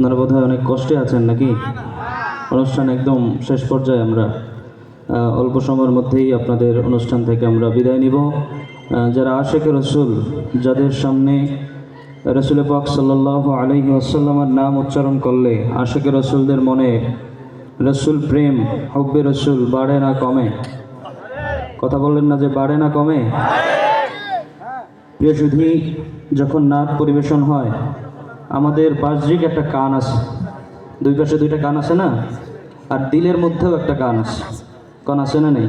আপনারা বোধহয় অনেক কষ্টে আছেন নাকি? অনুষ্ঠান একদম শেষ পর্যায়ে আমরা অল্প সময়ের মধ্যেই আপনাদের অনুষ্ঠান থেকে আমরা বিদায় নিব। যারা আশেখ রসুল, যাদের সামনে রসুল পাক সাল্লাহ আলহি আসাল্লামার নাম উচ্চারণ করলে আশেখ রসুলদের মনে রসুল প্রেম, হব্বে রসুল বাড়ে না কমে। কথা বললেন না যে বাড়ে না কমে? প্রিয় সুধী, যখন নাচ পরিবেশন হয় আমাদের বাহ্যিক একটা কান আছে। দুই পাশে দুইটা কান আছে না? আর দিলের মধ্যেও একটা কান আছে। কান আছে না নেই?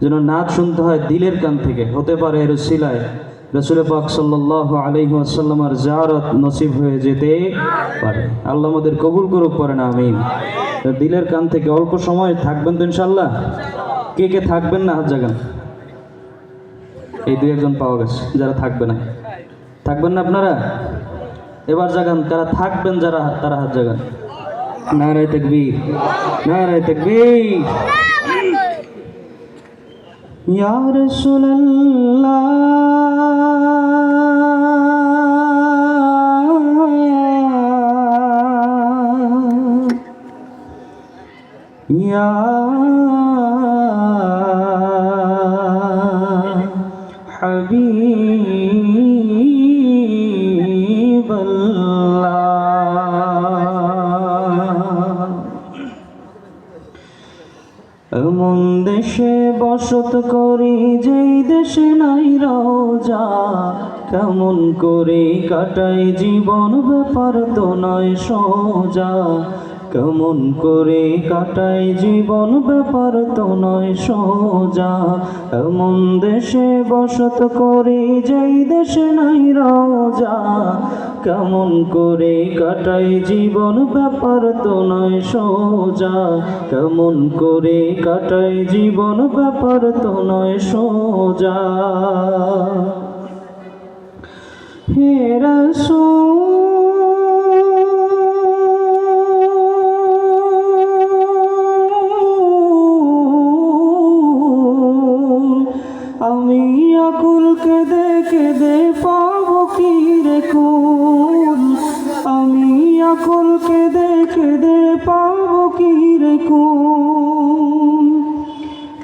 যেন নাচ শুনতে হয় দিলের কান থেকে। হতে পারে এর সিলায় রসুল পাক সাল্লাহ আলহি আসাল্লামার জারত নসিব হয়ে যেতে পারে। আল্লাহ আমাদের কবুল করুক, পারে না, আমিন। দিলের কান থেকে অল্প সময় থাকবেন তো ইনশাল্লাহ কে কে থাকবেন না, হাত জাগান। এই দুই একজন পাওয়া গেছে, যারা থাকবে না। থাকবেন না আপনারা? এবার জাগান কারা থাকবেন যারা তারা হাত জাগান। নারায় তকবীর নারায় তকবীর। ইয়া রাসূলুল্লাহ, ইয়া বসত করে যেই দেশে নাই রোজা। কেমন করে কাটাই জীবন ব্যাপার তো নয় সোজা। কেমন করে কাটাই জীবন ব্যাপার তো নয় সোজা। এমন দেশে বসত করে যেই দেশে নাই রোজা। কেমন করে কাটাই জীবন ব্যাপার তো নয় সোজা। কেমন করে কাটাই জীবন ব্যাপার তো নয় সোজা।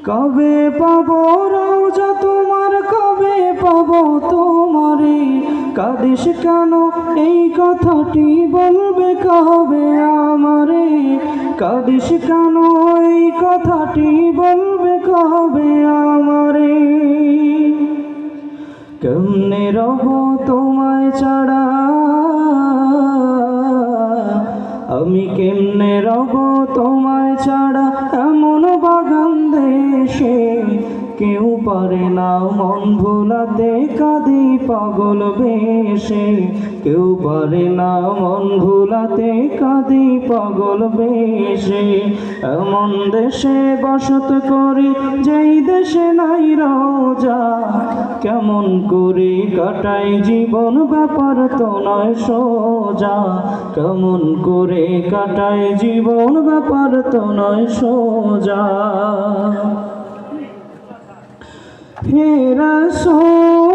কবে পাবো রোজা তোমার, কবে পাবো তোমারে? কাদিস কেন এই কথাটি বলবে কবে আমারে? কাদিস কেন এই কথাটি বলবে কবে আমারে? কেমনে রব তোমায় ছাড়া? আমি কেমনে রব বাগান দেশে কেউ পারে না, মন ভোলাতে কাঁদি পাগল বেশে। কেউ পারে না, মন ভোলাতে কাঁদি পাগল বেশে। এমন দেশে বসত করি, যেই দেশে নাই রোজা। কেমন করে কাটাই জীবন, ব্যাপার তো নয় সোজা। কেমন করে কাটাই জীবন, ব্যাপার তো নয় সোজা। হে রাসূল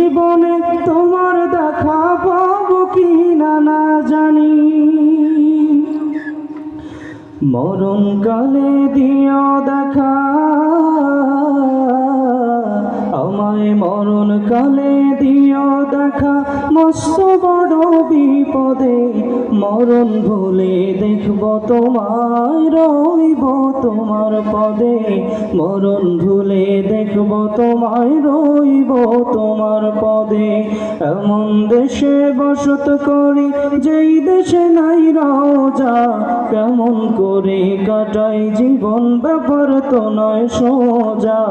জীবনে তোমার দেখা পাবো কি না না জানি। মরণ কালে দিও দেখা। আমায় মরণ দেখা মস্ত বড় বিপদে মরণ ভুলে দেখব তোমায়, রইব তোমার পদে। মরণ ভুলে দেখব তোমায়, রইব তোমার পদে। এমন দেশে বসত করি, যেই দেশে নাই রাজা কেমন করে কাটাই জীবন ব্যাপার তো নয় সোজা।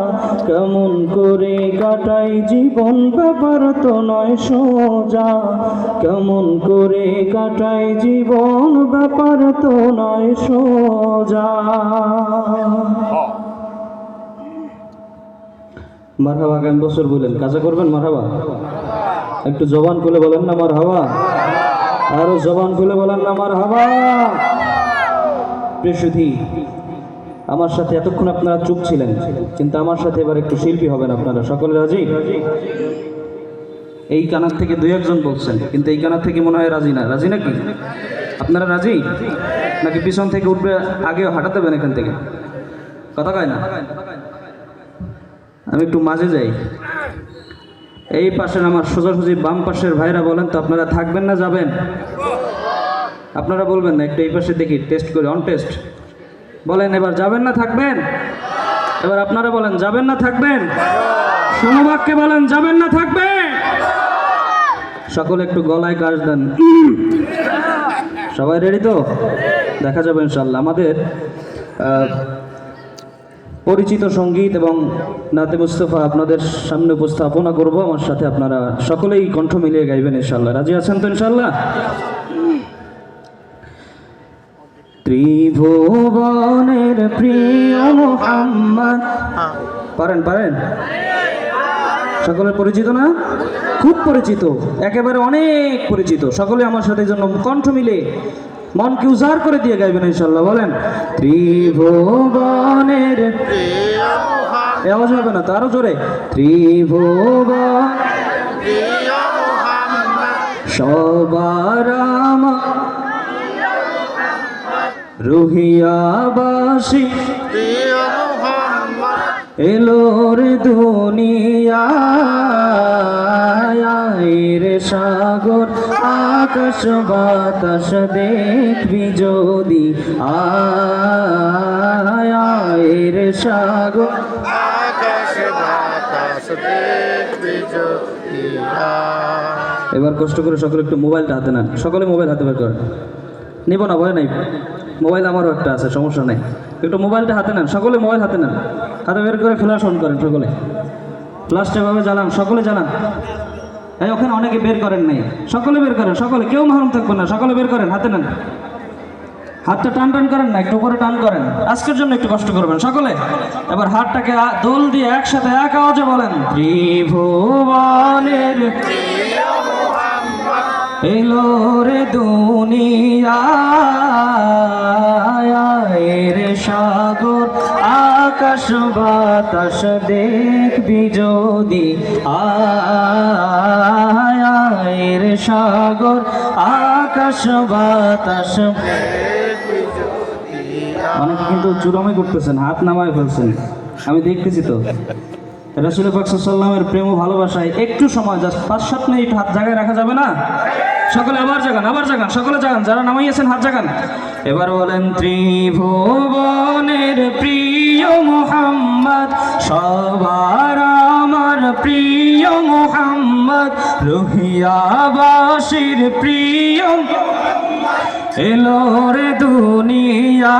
কেমন করে কাটাই জীবন ব্যাপার তো নয় সোজা, কেমন করে কাটাই জীবন, ব্যাপার তো নয়, সোজা। মারহাবা আগামী বছর বলেন কাজা করবেন মারহাবা? একটু জবান খুলে বলেন না মার হাওয়া আরও জবান খুলে বলেন না মার হাওয়া প্রেসুধি আমার সাথে এতক্ষণ আপনারা চুপ ছিলেন, কিন্তু আমার সাথে এবার একটু শিল্পী হবেন আপনারা। সকলে রাজি? এই কানার থেকে দুই একজন বলছেন, কিন্তু এই কানার থেকে মনে হয় রাজি না। রাজি নাকি? আপনারা রাজি? নাকি পিছন থেকে উঠবে আগে হাঁটাতে দেবেন এখান থেকে? কথা কয় না? আমি একটু মাঝে যাই। এই পাশের আমার সোজাসুজি বাম পাশের ভাইরা বলেন, তো আপনারা থাকবেন না যাবেন? আপনারা বলবেন না, একটু এই পাশে দেখি টেস্ট করে অন টেস্ট বলেন, এবার যাবেন না থাকবেন? এবার আপনারা বলেন, যাবেন না থাকবেন? সমবাক্যে বলেন, যাবেন না থাকবেন? সকলে একটু গলায় কাজ দেন। সবাই রেডি তো? দেখা যাবে ইনশাল্লাহ আমাদের পরিচিত সংগীত এবং নাতে মুস্তফা আপনাদের সামনে উপস্থাপনা করব। আমার সাথে আপনারা সকলেই কণ্ঠ মিলিয়ে গাইবেন ইনশাল্লাহ রাজি আছেন তো ইনশাল্লাহ ত্রিভুবনের প্রিয় পারেন পারেন? সকলের পরিচিত না? খুব পরিচিত, একেবারে অনেক পরিচিত। সকলে আমার সাথে জন্য কণ্ঠ মিলে মনকে উজাড় করে দিয়ে গাইবেন ইনশাল্লাহ বলেন, ত্রিভুবনের আওয়াজ হবে না তারও জোরে, ত্রিভুবন সবার রুহিয়াবাসী এলো রে দুনিয়ায় রে সাগর, আকাশ বাতাস দেখবি যদি। আয় রে সাগর, আকাশ বাতাস দেখবি জ্যোতিরা। এবার কষ্ট করে সকলে একটু মোবাইলটা হাতে নেন। সকলে মোবাইল হাতে বের করেন নিব না, ভয় নাই। মোবাইল আমারও একটা আছে, সমস্যা নেই। একটু মোবাইলটা হাতে নেন। সকলে মোবাইল হাতে নেন। হাতে বের করে ফ্ল্যাশ অন করেন সকলে। ফ্ল্যাশটা এভাবে জ্বালান সকলে জ্বালান। এই ওখানে অনেকে বের করেন নাই। সকলে বের করেন, সকলে, কেউ মাহরুম থাকবেন না, সকলে বের করেন, হাতে নেন। হাতটা টান টান করেন না, একটু উপরে টান করেন। আজকের জন্য একটু কষ্ট করবেন, সকলে। এবার হাতটাকে দোল দিয়ে একসাথে এক আওয়াজে বলেন, ত্রিভুবনের এলো রে দুনিয়ায় রে সাগর, আকাশ, বাতাস দেখবি যদি। আয় রে সাগর, আকাশ, বাতাস অনেকে কিন্তু চুরমে করতেছেন, হাত নামায় ফেলছেন। আমি দেখতেছি তো। রাসুল সাল্লামের প্রেম ভালোবাসায় একটু সময়, জাস্ট পাঁচ সাত মিনিট হাত জায়গায় রাখা যাবে না? সকলে আবার জাগান আবার জাগান, সকলে জাগান, যারা নামাইয়েছেন হাত জাগান। এবার বলেন, ত্রিভুবনের প্রিয় মোহাম্মদ, সবার আমার প্রিয় মোহাম্মদ, রহিয়াবাসীর প্রিয় এলো রে দুনিয়ায়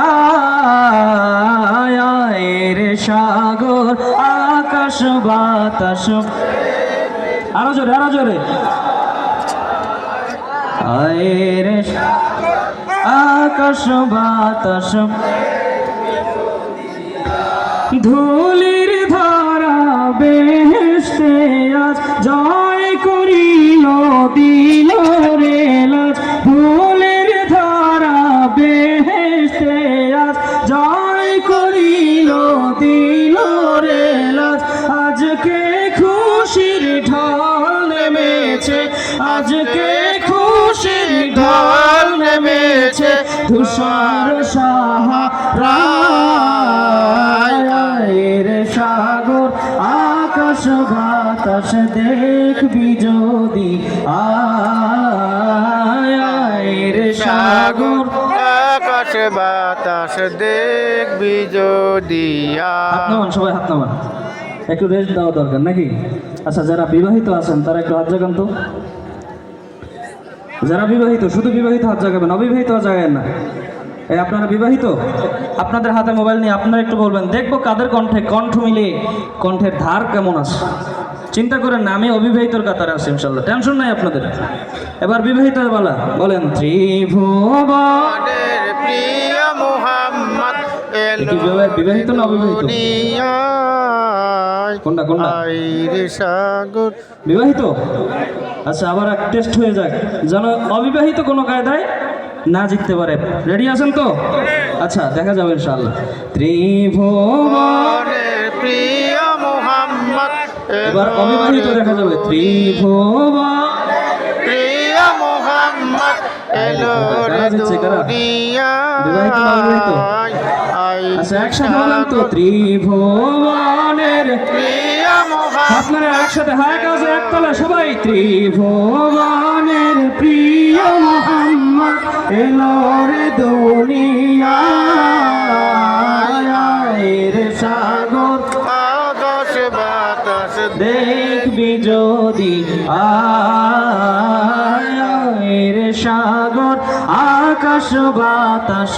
রে সাগর, আকাশ বাতাস। আরও জোরে আরও জোরে। আয় রে আকাশ বাতাস। ধুলির ধারা বেহেস্তে আজ জয় করিল দিল নেমেছে তুষার সাহারা রে সাগর আকাশ বাতাস দেখবি যদি। আয় আয় সাগর আকাশ বাতাস দেখবি যদি। সবাই হাত নামান। একটু রেস্ট দেওয়া দরকার নাকি? আচ্ছা যারা বিবাহিত আছেন তারা একটু হাত জাগান তো। যারা বিবাহিত শুধু বিবাহিত হাত জাগাবেন অবিবাহিত হাত জাগাবেন না। এই আপনারা বিবাহিত? আপনাদের হাতে মোবাইল নিয়ে আপনারা একটু বলবেন দেখব কাদের কণ্ঠে কণ্ঠ মিলে কণ্ঠের ধার কেমন আছে। চিন্তা করেন না আমি অবিবাহিতর কাতারে আছি ইনশাল্লাহ। টেনশন নাই আপনাদের। এবার বিবাহিত বলা বলেন প্রিয় মোহাম্মদ বিবাহ- বিবাহিত না অবিবাহিত? কোনটা কোনটা? আইরে সাগর। বিবাহিত? আচ্ছা আবার এক টেস্ট হয়ে যাক। যেন অবিবাহিত কোনো কায়দায় না জিততে পারে। রেডি আছেন তো? আচ্ছা দেখা যাবে ইনশাআল্লাহ। ত্রিভুবন প্রিয় মোহাম্মদ এবার অবিবাহিত দেখা যাবে। ত্রিভুবন প্রিয় মোহাম্মদ এলো রে কারা? বিবাহিত অবিবাহিত? আচ্ছা একসাথে বলেন তো। ত্রিভুবনের আপনারা একসাথে হায় কাজে একতলা, সবাই ত্রিভুবনের প্রিয় মোহাম্মদ, এলো রে দুনিয়ায় রে সাগর। আকাশ বাতাস দেখবি যদি আয় রে সাগর, আকাশ বাতাস।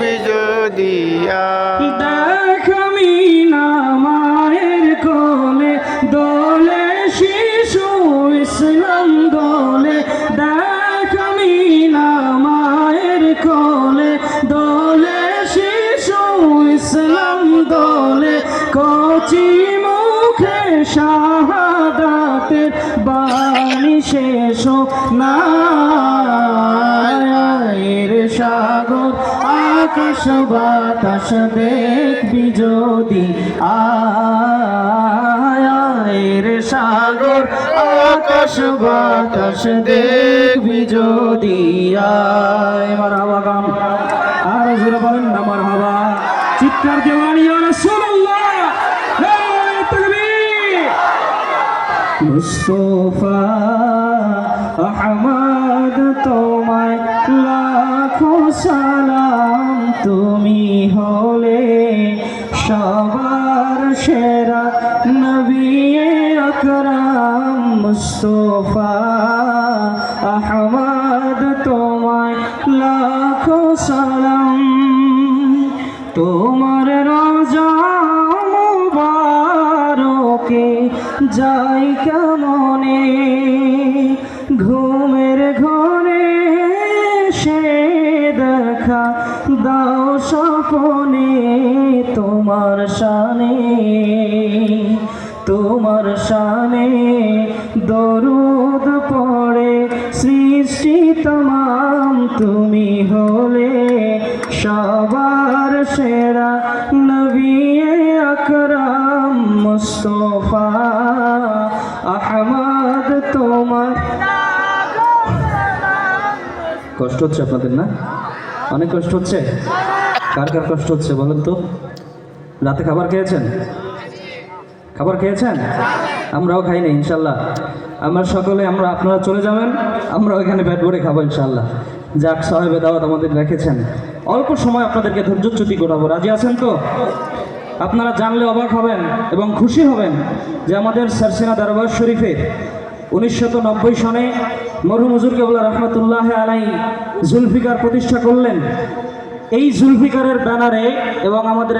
দেখবি যদি দেখ দোলে শিশু ইসলাম দোলে। দেখ কোলে, দোলে শিশু ইসলাম দোলে। কচি মুখে শাহাদাতের বাণী শেষ না। আকাশ বাতাস দেখবি যদি আয় রে সাগর, আকাশ বাতাস দেখবি যদি আয় মার হাবা গান। আর জোরে বলেন না মার হাবা চিৎকার দেওয়ানি রাসূলুল্লাহ। মুস্তফা আহমদ মুস্তফা আহমদ, তোমায় লাখো সালাম। তোমার রাজা মুবারকে যাই কেমনে? ঘুমের ঘরে সে দেখা দাও স্বপনে তোমার শানে। তোমার শানে দরুদ পড়ে সৃষ্টি তমাম তুমি হলে। সবার সেরা নবী আকরাম মুস্তফা। আহমদ তোমার কষ্ট হচ্ছে আপনাদের না? অনেক কষ্ট হচ্ছে? কার কার কষ্ট হচ্ছে বলেন তো? রাতে খাবার খেয়েছেন? খাবার খেয়েছেন? আমরাও খাই না, ইনশাল্লাহ। আমরা সকলে, আমরা আপনারা চলে যাবেন আমরা ওইখানে ব্যাট ভরে খাব, ইনশাল্লাহ। যাক, সাহেবে দাওয়াত আমাদের রেখেছেন। অল্প সময় আপনাদেরকে ধৈর্যচ্যুতি করাবো রাজি আছেন তো? আপনারা জানলে অবাক হবেন এবং খুশি হবেন যে আমাদের সারসিনা দরবার শরীফের উনিশশত নব্বই সনে মরহুম হুজুর কেবলা রহমতুল্লাহ আলাই জুলফিকার প্রতিষ্ঠা করলেন। এই জুলফিকারের ব্যানারে এবং আমাদের